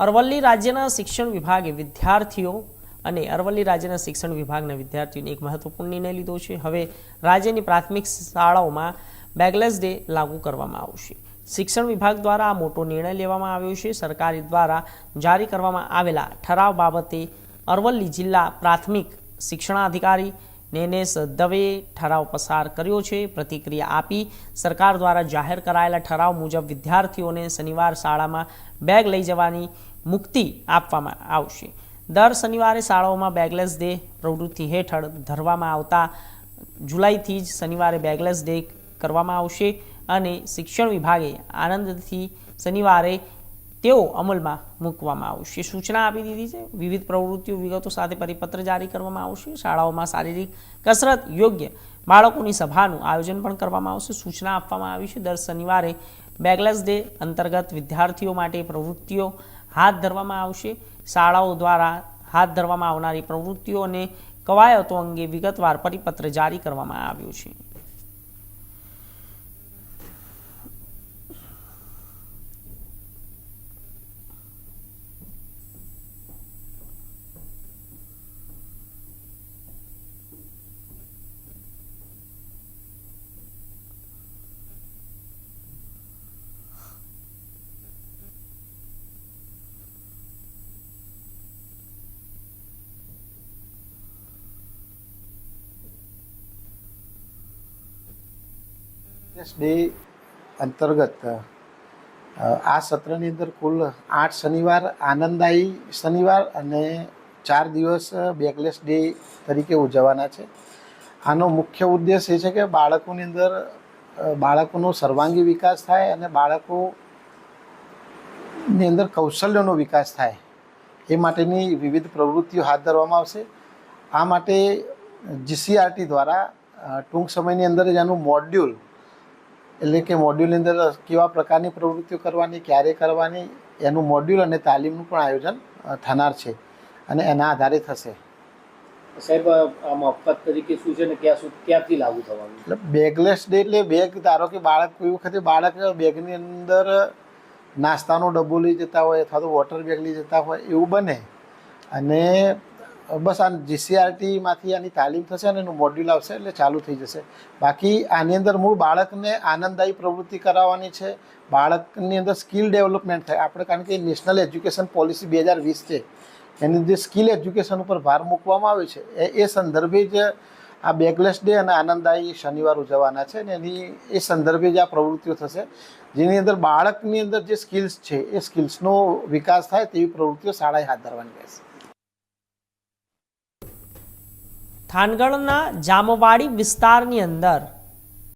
અરવલ્લી રાજ્યના શિક્ષણ વિભાગે વિદ્યાર્થીઓ અને અરવલ્લી રાજ્યના શિક્ષણ વિભાગના વિદ્યાર્થીઓને એક મહત્વપૂર્ણ નિર્ણય લીધો છે. હવે રાજ્યની પ્રાથમિક શાળાઓમાં બેગલેસ ડે લાગુ કરવામાં આવશે. શિક્ષણ વિભાગ દ્વારા આ મોટો નિર્ણય લેવામાં આવ્યો છે. સરકાર દ્વારા જારી કરવામાં આવેલા ઠરાવ બાબતે અરવલ્લી જિલ્લા પ્રાથમિક શિક્ષણાધિકારી નેનેશ દવે ઠરાવ પસાર કર્યો છે, પ્રતિક્રિયા આપી સરકાર દ્વારા જાહેર કરાયેલા ઠરાવ મુજબ વિદ્યાર્થીઓને શનિવાર શાળામાં બેગ લઈ જવાની મુક્તિ આપવામાં આવશે. દર શનિવારે શાળાઓમાં બેગલેસ ડે પ્રવૃત્તિ હેઠળ ધરવામાં આવતા જુલાઈથી જ શનિવારે બેગલેસ ડે કરવામાં આવશે અને શિક્ષણ વિભાગે આનંદથી શનિવારે તેઓ અમલમાં મૂકવામાં આવશે. સૂચના આપી દીધી છે. વિવિધ પ્રવૃત્તિઓ વિગતો સાથે પરિપત્ર જારી કરવામાં આવશે. શાળાઓમાં શારીરિક કસરત યોગ્ય બાળકોની સભાનું આયોજન પણ કરવામાં આવશે. સૂચના આપવામાં આવી છે. દર શનિવારે બેગલેસ ડે અંતર્ગત વિદ્યાર્થીઓ માટે પ્રવૃત્તિઓ હાથ ધરવામાં આવશે. શાળાઓ દ્વારા હાથ ધરવામાં આવનારી પ્રવૃત્તિઓ અને કવાયતો અંગે વિગતવાર પરિપત્ર જારી કરવામાં આવ્યો છે. યસ ડે અંતર્ગત આ સત્રની અંદર કુલ આઠ શનિવાર આનંદદાયી શનિવાર અને ચાર દિવસ બેકલેસ ડે તરીકે ઉજવવાના છે. આનો મુખ્ય ઉદ્દેશ એ છે કે બાળકોની અંદર બાળકોનો સર્વાંગી વિકાસ થાય અને બાળકોની અંદર કૌશલ્યનો વિકાસ થાય. એ માટેની વિવિધ પ્રવૃત્તિઓ હાથ ધરવામાં આવશે. આ માટે જીસીઆરટી દ્વારા ટૂંક સમયની અંદર જ આનું મોડ્યુલ એટલે કે મોડ્યુલની અંદર કેવા પ્રકારની પ્રવૃત્તિઓ કરવાની ક્યારે કરવાની એનું મોડ્યુલ અને તાલીમનું પણ આયોજન થનાર છે અને એના આધારે થશે. સાહેબ આ મફત તરીકે શું છે ને ક્યાં શું ક્યાંથી લાગુ થવાનું? એટલે બેગલેસ ડે એટલે બેગ ધારો કે બાળક કોઈ વખતે બાળક બેગની અંદર નાસ્તાનો ડબ્બો લઈ જતા હોય અથવા તો વોટર બેગ લઈ જતા હોય એવું બને. અને બસ આ જીસીઆરટીમાંથી આની તાલીમ થશે અને એનું મોડ્યુલ આવશે એટલે ચાલુ થઈ જશે. બાકી આની અંદર મૂળ બાળકને આનંદદાયી પ્રવૃત્તિ કરાવવાની છે. બાળકની અંદર સ્કિલ ડેવલપમેન્ટ થાય. આપણે કારણ કે નેશનલ એજ્યુકેશન પોલિસી બે હજાર વીસ છે. એની જે સ્કિલ એજ્યુકેશન ઉપર ભાર મૂકવામાં આવે છે. એ એ સંદર્ભે જ આ બેગલેસ ડે અને આનંદદાયી શનિવાર ઉજવવાના છે અને એની, એ સંદર્ભે જ આ પ્રવૃત્તિઓ થશે. જેની અંદર બાળકની અંદર જે સ્કિલ્સ છે, એ સ્કિલ્સનો વિકાસ થાય તેવી પ્રવૃત્તિઓ શાળાએ હાથ ધરવાની રહેશે. થાનગઢના જામવાડી વિસ્તારની અંદર